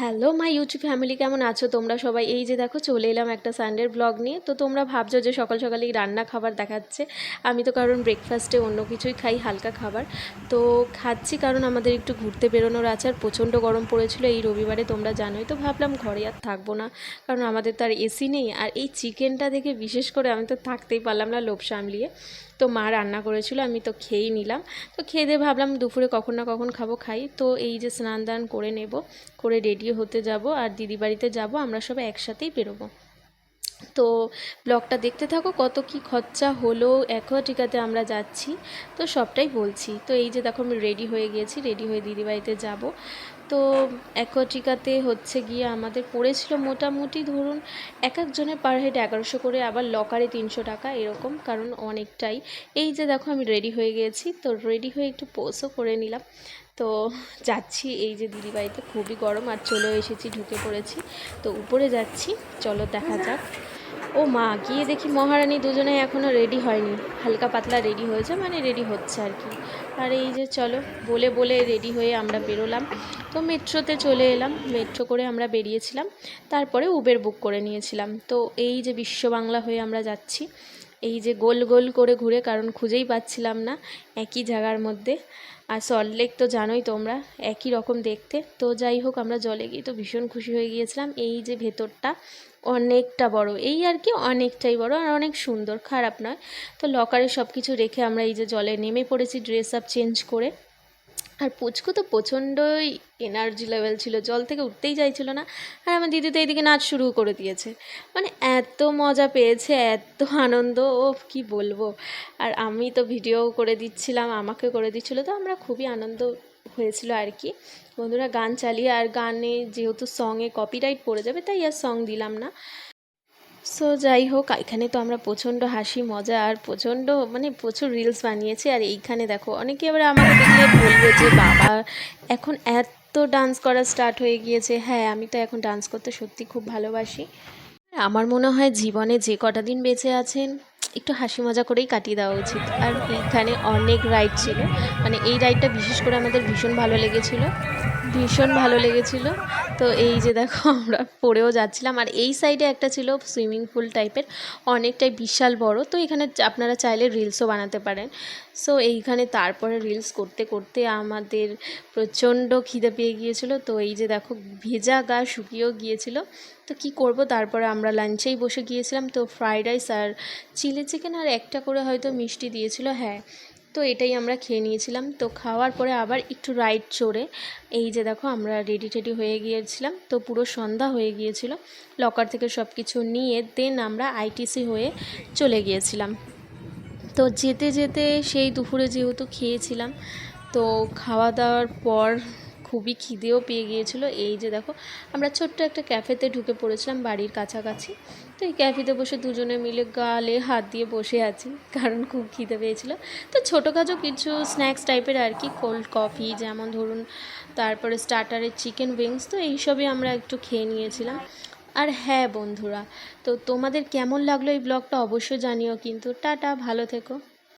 Hello my YouTube family, কেমন আছো? তোমরা সবাই এই যে দেখো, চলে এলাম একটা সানডের ব্লগ নিয়ে। তো তোমরা ভাবছ যে সকাল সকালেই রান্না খাবার দেখাচ্ছে। আমি তো কারণ ব্রেকফাস্টে অন্য কিছুই খাই, হালকা খাবার। তো খাচ্ছি কারণ আমাদের একটু ঘুরতে বেরোনোর আছে, আর প্রচণ্ড গরম পড়েছিল এই রবিবারে, তোমরা জানোই। তো ভাবলাম ঘরে আর থাকব না, কারণ আমাদের তো আর এসি নেই। আর এই চিকেনটা দেখে বিশেষ করে আমি তো থাকতেই পারলাম না লোভ সামলিয়ে। তো মা রান্না করেছিল, আমি তো খেয়েই নিলাম। তো খেয়ে দিয়ে ভাবলাম দুপুরে কখন না কখন খাব, খাই। তো এই যে স্নান দান করে নেব, করে রেডি হতে যাব, আর দিদি বাড়িতে যাব, আমরা সবাই একসাথেই বেরোবো। তো ব্লগটা দেখতে থাকো, কত কি খরচা হলো। অ্যাকোয়াটিকাতে আমরা যাচ্ছি। তো সবটাই বলছি। তো এই যে দেখো, আমি রেডি হয়ে গিয়েছি রেডি হয়ে দিদিবাড়িতে যাব। তো অ্যাকোয়াটিকাতে হচ্ছে গিয়ে আমাদের পড়েছিল মোটামুটি ধরুন এক একজনের পার হেড এগারোশো করে, আবার লকারে তিনশো টাকা, এরকম। কারণ অনেকটাই। এই যে দেখো, আমি রেডি হয়ে গিয়েছি তো রেডি হয়ে একটু পোস্টও করে নিলাম। তো যাচ্ছি, এই যে দিদিবাড়িতে খুবই গরম আর চলেও এসেছি, ঢুকে পড়েছি। তো উপরে যাচ্ছি, চলো দেখা যাক। ও মা, গিয়ে দেখি মহারানী দুজনে এখনও রেডি হয়নি। হালকা পাতলা রেডি হয়েছে মানে রেডি হচ্ছে আর কি। আর এই যে চলো, বলে বলে রেডি হয়ে আমরা বেরোলাম। তো মেট্রোতে চলে এলাম। মেট্রো করে আমরা বেরিয়েছিলাম। তারপরে উবের বুক করে নিয়েছিলাম। তো এই যে বিশ্ব বাংলা হয়ে আমরা যাচ্ছি। এই যে গোল গোল করে ঘুরে, কারণ খুঁজেই পাচ্ছিলাম না একই জায়গার মধ্যে। আর সল্টলেক তো জানোই তোমরা, একই রকম দেখতে। তো যাই হোক, আমরা জলে গিয়ে তো ভীষণ খুশি হয়ে গিয়েছিলাম। এই যে ভেতরটা অনেকটা বড়, এই আর কি অনেকটাই বড় আর অনেক সুন্দর, খারাপ নয়। তো লকারে সব কিছু রেখে আমরা এই যে জলে নেমে পড়েছি ড্রেস আপ চেঞ্জ করে। আর পুচকু তো প্রচণ্ডই এনার্জি লেভেল ছিল, জল থেকে উঠতেই চাইছিল না। আর আমার দিদি তো এইদিকে নাচ শুরু করে দিয়েছে। মানে এত মজা পেয়েছে, এত আনন্দ ও কি বলব। আর আমি তো ভিডিও করে দিচ্ছিলাম, আমাকে করে দিচ্ছিল, তো আমরা খুবই আনন্দ হয়েছিল আর কি। বন্ধুরা, গান চালিয়ে, আর গানে যেহেতু সঙে কপিরাইট পড়ে যাবে, তাই আর সং দিলাম না। সো যাই হোক এখানে তো আমরা প্রচণ্ড হাসি, মজা আর প্রচণ্ড মানে প্রচুর রিলস বানিয়েছি। আর এইখানে দেখো, অনেকে এবার আমাকে দেখলে বলবে যে, বাবা, এখন এত ডান্স করা স্টার্ট হয়ে গিয়েছে। হ্যাঁ আমি তো এখন ডান্স করতে সত্যি খুব ভালোবাসি। আমার মনে হয় জীবনে যে কটা দিন বেঁচে আছেন, একটু হাসি মজা করেই কাটিয়ে দেওয়া উচিত। আর এইখানে অনেক রাইড ছিল। মানে এই রাইডটা বিশেষ করে আমাদের ভীষণ ভালো লেগেছিলো। ভীষণ ভালো লেগেছিলো। তো এই যে দেখো, আমরা পড়েও যাচ্ছিলাম। আর এই সাইডে একটা ছিল সুইমিং পুল টাইপের অনেকটাই বিশাল বড়। তো এখানে আপনারা চাইলে রিলসও বানাতে পারেন। সো এইখানে তারপরে রিলস করতে করতে আমাদের প্রচণ্ড খিদে পেয়ে গিয়েছিল। তো এই যে দেখো, ভেজা গা শুকিয়েও গিয়েছিল। তো কি করব? তারপরে আমরা লাঞ্চেই বসে গিয়েছিলাম। তো ফ্রাইড রাইস আর চিলি চিকেন আর একটা করে হয়তো মিষ্টি দিয়েছিল। হ্যাঁ তো এটাই আমরা খেয়ে নিয়েছিলাম। তো খাওয়ার পরে আবার একটু রাইড চড়ে এই যে দেখো আমরা রেডি টেডি হয়ে গিয়েছিলাম। তো পুরো সন্ধ্যা হয়ে গিয়েছিল লকার থেকে সব কিছু নিয়ে দেন আমরা আইটিসি হয়ে চলে গিয়েছিলাম। তো যেতে যেতে সেই দুপুরে যেহেতু খেয়েছিলাম, তো খাওয়া দাওয়ার পর খুবই খিদেও পেয়ে গিয়েছিল। এই যে দেখো, আমরা ছোট্ট একটা ক্যাফেতে ঢুকে পড়েছিলাম বাড়ির কাছাকাছি। তো এই ক্যাফেতে বসে দুজনে মিলে গালে হাত দিয়ে বসে আছি, কারণ খুব খিদে পেয়েছিলো। তো ছোটো ছোটোখাটো কিছু স্ন্যাক্স টাইপের আর কি, কোল্ড কফি, যেমন ধরুন তারপরে স্টার্টারের চিকেন উইংস, তো এইসবই আমরা একটু খেয়ে নিয়েছিলাম। আর হ্যাঁ বন্ধুরা, তো তোমাদের কেমন লাগল এই ব্লগটা অবশ্যই জানিও কিন্তু। টাটা, ভালো থেকো।